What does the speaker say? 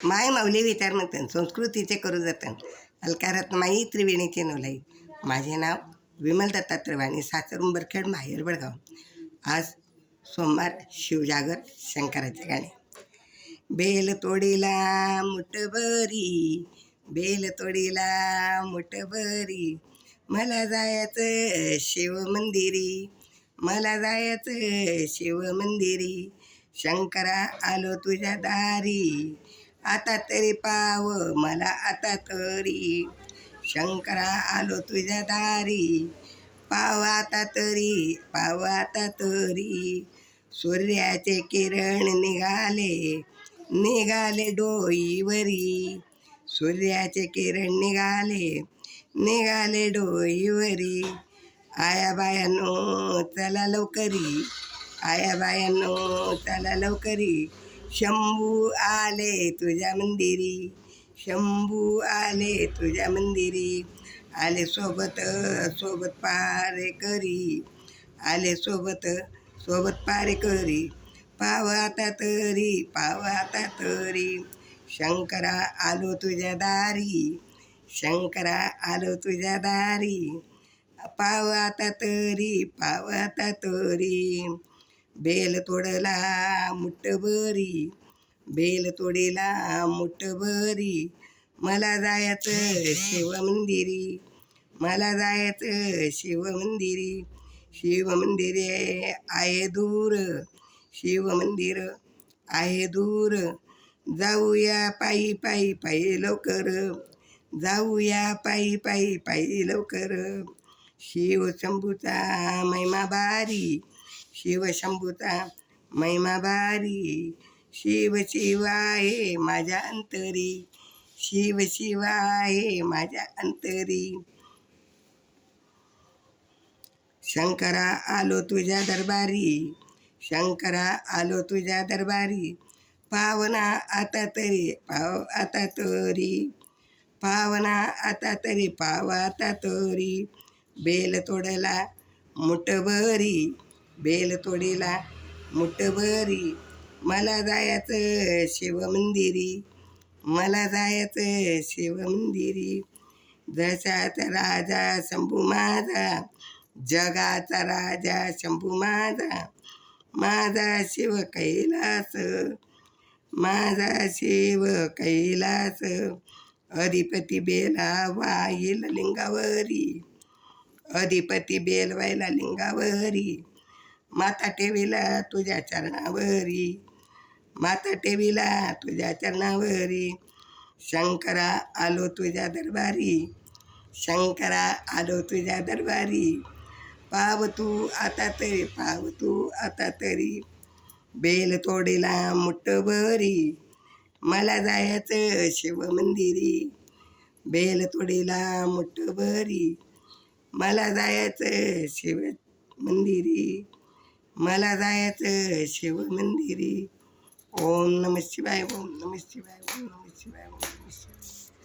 माय माऊली विचार म्हणतात संस्कृतीचे करू जतन अलकारत्माई त्रिवेणीचे नवलाई माझे नाव विमल दत्तात्रय वाणी सासर उंबरखेड माहेर बडगाव. आज सोमवार शिवजागर शंकराचे गाणे. बेल तोडीला मुठबरी बेल तोडीला मुठबरी मला जायचं शिव मंदिरी मला जायचं शिव मंदिरी. शंकरा आलो तुझ्या दारी आता तरी पाव मला आता तरी. शंकरा आलो तुझ्या दारी. पाव आता तरी पाव आता तरी. सूर्याचे किरण निघाले निघाले डोईवरी. सूर्याचे किरण निघाले निघाले डोईवरी. आया बायानो चला लवकरी. आया बायानो चला लवकरी. शंभू आले तुझ्या मंदिरी शंभू आले तुझ्या मंदिरी. आले सोबत सोबत पारे करी. आले सोबत सोबत पारे करी. पाव आता तरी पाव आता तरी. शंकरा आलो तुझ्या दारी शंकरा आलो तुझ्या दारी. पाव आता तरी पाव आता तरी. बेल तोडला मुठभरी बेल तोडीला मुठभरी. मला जायचं शिव मंदिरी मला जायचं शिव मंदिरी शिव मंदिरे आहे दूर शिव मंदिर आहे दूर. जाऊया पायी पायी पायी लवकर जाऊया पायी पायी पायी लवकर. शिव शंभूचा महिमा बारी शिव शंभुता महिमा बारी. शिव शिवा आहे माझ्या अंतरी. शिव शिवा आहे माझ्या अंतरी. शंकरा आलो तुझ्या दरबारी. शंकरा आलो तुझ्या दरबारी. पावना आता तरी पाव आता तरी. पावना आता तरी पाव आता तरी. बेल तोडला मुठभरी. बेल तोडीला मुठभरी मला जायचं शिव मंदिरी मला जायचं शिव मंदिरी राजा शंभू माझा जगाचा राजा शंभू माझा माझा शिव कैलास माझा शिव कैलास. अधिपती बेला वाईल लिंगावरी अधिपती बेल व्हायला लिंगावरी. माता टेवीला तुझ्या चरणावरी. माता टेवीला तुझ्या चरणावरी. शंकरा आलो तुझ्या दरबारी. शंकरा आलो तुझ्या दरबारी. पाव तू आता तरी पाव तू आता तरी. बेल तोडीला मुठभरी मला जायचं शिव मंदिरी. बेल तोडीला मुठभरी मला जायचं शिव मंदिरी. मला जायचं शिव मंदिरी ओम नम शिवाय ओम नम शिवाय ओम नम शिवाय ओम नम शिवाय.